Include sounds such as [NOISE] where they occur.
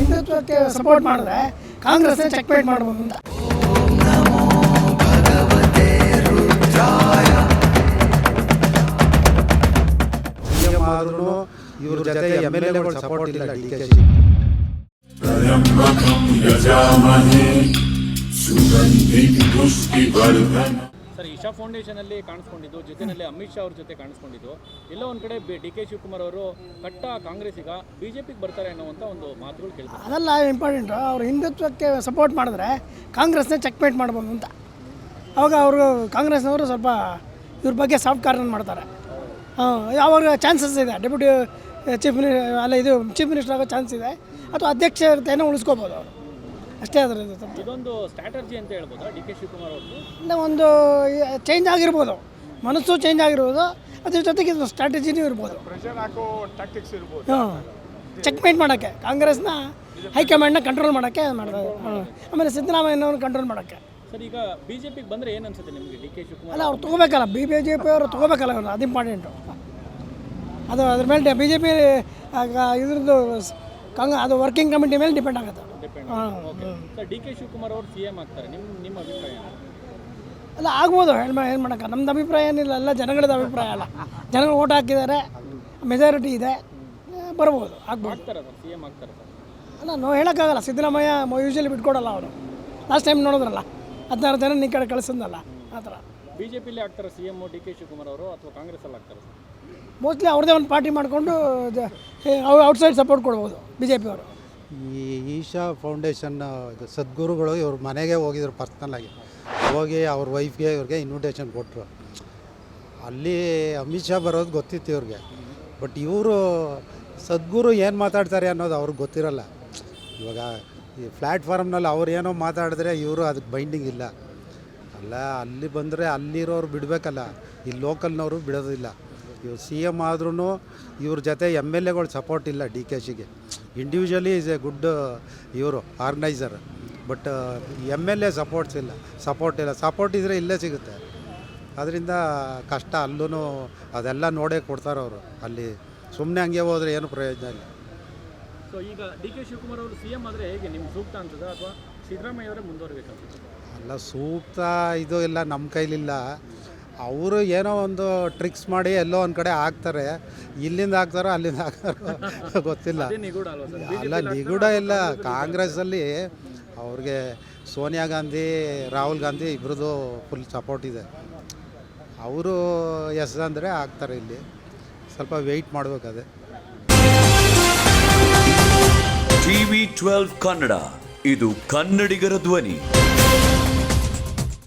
ಹಿಂದುತ್ವಕ್ಕೆ support ಮಾಡಿದ್ರೆ ಕಾಂಗ್ರೆಸ್ನ checkmate ಮಾಡಬಹುದು ಅಂತ. ಇವ್ರ ಜೊತೆ ಸಪೋರ್ಟ್ ಇಲ್ಲ ಸುಗಂಧಿ ಪುಷ್ಟಿ ಸರ್ ಇಶಾ ಫೌಂಡೇಶನ್ ಅಲ್ಲಿ ಕಾಣಿಸ್ಕೊಂಡಿದ್ದು ಜೊತೆನಲ್ಲಿ ಅಮಿತ್ ಶಾ ಅವ್ರ ಜೊತೆ ಕಾಣಿಸ್ಕೊಂಡಿದ್ದು. ಎಲ್ಲ ಒಂದು ಕಡೆ ಡಿ ಕೆ ಶಿವಕುಮಾರ್ ಅವರು ಕಟ್ಟ ಕಾಂಗ್ರೆಸ್ ಈಗ ಪಿಗೆ ಬರ್ತಾರೆ ಅನ್ನೋವಂಥ ಒಂದು ಮಾತುಗಳು ಕೇಳ್ತಾರೆ ಅದೆಲ್ಲ ಇಂಪಾರ್ಟೆಂಟು ಅವ್ರು ಹಿಂದುತ್ವಕ್ಕೆ ಸಪೋರ್ಟ್ ಮಾಡಿದ್ರೆ ಕಾಂಗ್ರೆಸ್ನೇ ಚೆಕ್ಮೇಟ್ ಮಾಡ್ಬೋದು ಅಂತ. ಅವಾಗ ಅವರು ಕಾಂಗ್ರೆಸ್ನವರು ಸ್ವಲ್ಪ ಇವ್ರ ಬಗ್ಗೆ ಸಾಫ್ಟ್ ಕಾರ್ನರ್ ಮಾಡ್ತಾರೆ. ಅವ್ರ ಚಾನ್ಸಸ್ ಇದೆ. ಡೆಪ್ಯೂಟಿ ಚೀಫ್ ಮಿನಿ ಅಲ್ಲ ಇದು ಚೀಫ್ ಮಿನಿಸ್ಟರ್ ಆಗೋ ಚಾನ್ಸ್ ಇದೆ. ಅಥವಾ ಅಧ್ಯಕ್ಷತೆಯನ್ನು ಉಳಿಸ್ಕೋಬೋದು ಅವರು. ಅಷ್ಟೇ ಅದರ ಇದೊಂದು ಸ್ಟ್ರಾಟಜಿ ಅಂತ ಹೇಳ್ಬೋದು? ಡಿ ಕೆ ಶಿವಕುಮಾರ್ ಅವ್ರದ್ದು? ಇಲ್ಲ ಒಂದು ಚೇಂಜ್ ಆಗಿರ್ಬೋದು. ಮನಸ್ಸು ಚೇಂಜ್ ಆಗಿರ್ಬೋದು. ಅದ್ರ ಜೊತೆಗೆ ಇದು ಸ್ಟ್ರಾಟಜಿನೂ ಇರ್ಬೋದು. ಹಾಂ ಚೆಕ್ಮೇಟ್ ಮಾಡೋಕ್ಕೆ. ಕಾಂಗ್ರೆಸ್ನ ಹೈಕಮಾಂಡ್ನ ಕಂಟ್ರೋಲ್ ಮಾಡೋಕ್ಕೆ ಮಾಡಿದೆ ಆಮೇಲೆ ಸಿದ್ದರಾಮಯ್ಯನವ್ರನ್ನ ಕಂಟ್ರೋಲ್ ಮಾಡೋಕ್ಕೆ. ಸರ್ ಈಗ ಬಿ ಜೆ ಪಿಗೆ ಬಂದರೆ ಏನು ಅನ್ಸುತ್ತೆ ನಿಮಗೆ? ಡಿ ಕೆ ಶಿವಕುಮಾರ್ ಅಲ್ಲ ಅವ್ರು ತೊಗೋಬೇಕಲ್ಲ. ಬಿ ಬಿ ಜೆ ಪಿ ಅವರು ತೊಗೋಬೇಕಲ್ಲ ಅವ್ರು ಅದು ಇಂಪಾರ್ಟೆಂಟು ಅದು ಅದ್ರ ಮೇಲೆ ಬಿ ಜೆ ಪಿ ಇದ್ರದ್ದು ಕಾಂಗ್ ಅದು ವರ್ಕಿಂಗ್ ಕಮಿಟಿ ಮೇಲೆ ಡಿಪೆಂಡ್ ಆಗುತ್ತೆ. ಹಾಂ ಸರ್ ಡಿ ಕೆ ಶಿವಕುಮಾರ್ ಅವರು ಸಿ ಎಂ ಆಗ್ತಾರೆ ನಿಮ್ಮ ನಿಮ್ಮ ಅಭಿಪ್ರಾಯ? ಅಲ್ಲ ಆಗ್ಬೋದು. ಏನು ಏನು ಮಾಡೋಕ್ಕೆ ನಮ್ದು ಅಭಿಪ್ರಾಯ ಏನಿಲ್ಲ. ಅಲ್ಲ ಜನಗಳದ್ದು ಅಭಿಪ್ರಾಯ ಅಲ್ಲ. ಜನಗಳು ಓಟ್ ಹಾಕಿದ್ದಾರೆ. ಮೆಜಾರಿಟಿ ಇದೆ. ಬರ್ಬೋದು. ಆಗ್ಬೋದು. ಆಗ್ತಾರೆ ಸರ್ ಸಿ ಎಂ ಆಗ್ತಾರೆ ಸರ್. ಅಲ್ಲ ನಾವು ಹೇಳೋಕ್ಕಾಗಲ್ಲ. ಸಿದ್ದರಾಮಯ್ಯ ಯೂಶಲಿ ಬಿಟ್ಕೊಡಲ್ಲ ಅವರು. ಲಾಸ್ಟ್ ಟೈಮ್ ನೋಡಿದ್ರಲ್ಲ. ಹದಿನಾರು ಜನ ನೀ ಕಡೆ ಕಳಿಸಿದ್ನಲ್ಲ. ಆ ಥರ. ಬಿ ಜೆ ಪಿಲಿ ಆಗ್ತಾರೆ C M D K Shivakumar ಅವರು? ಅಥವಾ ಕಾಂಗ್ರೆಸ್ ಅಲ್ಲಿ ಆಗ್ತಾರೆ ಸರ್? ಮೋಸ್ಟ್ಲಿ ಅವ್ರದ್ದೇ ಒಂದು ಪಾರ್ಟಿ ಮಾಡಿಕೊಂಡು ಔಟ್ಸೈಡ್ ಸಪೋರ್ಟ್ ಕೊಡ್ಬೋದು ಬಿ ಜೆ ಪಿಯವರು ಈ ಈಶಾ ಫೌಂಡೇಶನ್ ಸದ್ಗುರುಗಳು ಇವ್ರ ಮನೆಗೆ ಹೋಗಿದ್ರು ಪರ್ಸ್ನಲ್ಲಾಗಿ ಹೋಗಿ ಅವ್ರ ವೈಫ್ಗೆ ಇವ್ರಿಗೆ ಇನ್ವಿಟೇಷನ್ ಕೊಟ್ಟರು ಅಲ್ಲಿ ಅಮಿತ್ ಶಾ ಬರೋದು ಗೊತ್ತಿತ್ತು ಇವ್ರಿಗೆ. ಬಟ್ ಇವರು ಸದ್ಗುರು ಏನು ಮಾತಾಡ್ತಾರೆ ಅನ್ನೋದು ಅವ್ರಿಗೆ ಗೊತ್ತಿರಲ್ಲ. ಇವಾಗ ಈ ಪ್ಲ್ಯಾಟ್ಫಾರ್ಮ್ನಲ್ಲಿ ಅವ್ರು ಏನೋ ಮಾತಾಡಿದ್ರೆ ಇವರು ಅದಕ್ಕೆ ಬೈಂಡಿಂಗ್ ಇಲ್ಲ. ಅಲ್ಲ, ಅಲ್ಲಿ ಬಂದರೆ ಅಲ್ಲಿರೋರು ಬಿಡಬೇಕಲ್ಲ. ಈ ಲೋಕಲ್ನವರು ಬಿಡೋದಿಲ್ಲ. ಇವ್ರು ಸಿ ಎಂ ಆದ್ರೂ ಇವ್ರ ಜೊತೆ ಎಂ ಎಲ್ ಎಗಳು ಸಪೋರ್ಟ್ ಇಲ್ಲ ಡಿ ಕೆ ಶಿಗೆ ಇಂಡಿವಿಜುವಲಿ ಈಸ್ ಎ ಗುಡ್ ಇವರು organiser but M L A supports ಇಲ್ಲ ಸಪೋರ್ಟ್ ಇಲ್ಲ. ಸಪೋರ್ಟ್ ಇದ್ದರೆ ಇಲ್ಲೇ ಸಿಗುತ್ತೆ. ಅದರಿಂದ ಕಷ್ಟ ಅಲ್ಲೂ ಅದೆಲ್ಲ ನೋಡೇ ಕೊಡ್ತಾರೆ ಅವರು. ಅಲ್ಲಿ ಸುಮ್ಮನೆ ಹಂಗೆ ಹೋದರೆ ಏನು ಪ್ರಯೋಜನ ಇಲ್ಲ. ಸೊ ಈಗ ಡಿ ಕೆ ಶಿವಕುಮಾರ್ ಅವರು ಸಿ ಎಂ ಆದರೆ ಹೇಗೆ? ನಿಮ್ಗೆ ಸೂಕ್ತ ಅನ್ಸುತ್ತಾ ಅಥವಾ ಸಿದ್ದರಾಮಯ್ಯ ಅವರೇ ಮುಂದುವರಿಬೇಕನ್ಸುತ್ತೆ? ಅಲ್ಲ ಸೂಕ್ತ ಇದು ಇಲ್ಲ ನಮ್ಮ ಕೈಲಿಲ್ಲ. ಅವರು ಏನೋ ಒಂದು ಟ್ರಿಕ್ಸ್ ಮಾಡಿ ಎಲ್ಲೋ ಒಂದು ಕಡೆ ಹಾಕ್ತಾರೆ. ಇಲ್ಲಿಂದ ಹಾಕ್ತಾರೋ ಅಲ್ಲಿಂದ ಹಾಕ್ತಾರೋ [LAUGHS] ಗೊತ್ತಿಲ್ಲ. ಅಲ್ಲ ನಿಗೂಢ ಇಲ್ಲ. ಕಾಂಗ್ರೆಸ್ಸಲ್ಲಿ ಅವ್ರಿಗೆ ಸೋನಿಯಾ ಗಾಂಧಿ ರಾಹುಲ್ ಗಾಂಧಿ ಇಬ್ಬರದ್ದು ಫುಲ್ ಸಪೋರ್ಟ್ ಇದೆ. ಅವರು ಎಸ್ ಅಂದರೆ ಹಾಕ್ತಾರೆ ಇಲ್ಲಿ. ಸ್ವಲ್ಪ ವೆಯ್ಟ್ ಮಾಡಬೇಕು ಅದೇ. ಟಿವಿ ಟ್ವೆಲ್ವ್ ಕನ್ನಡ ಇದು ಕನ್ನಡಿಗರ ಧ್ವನಿ.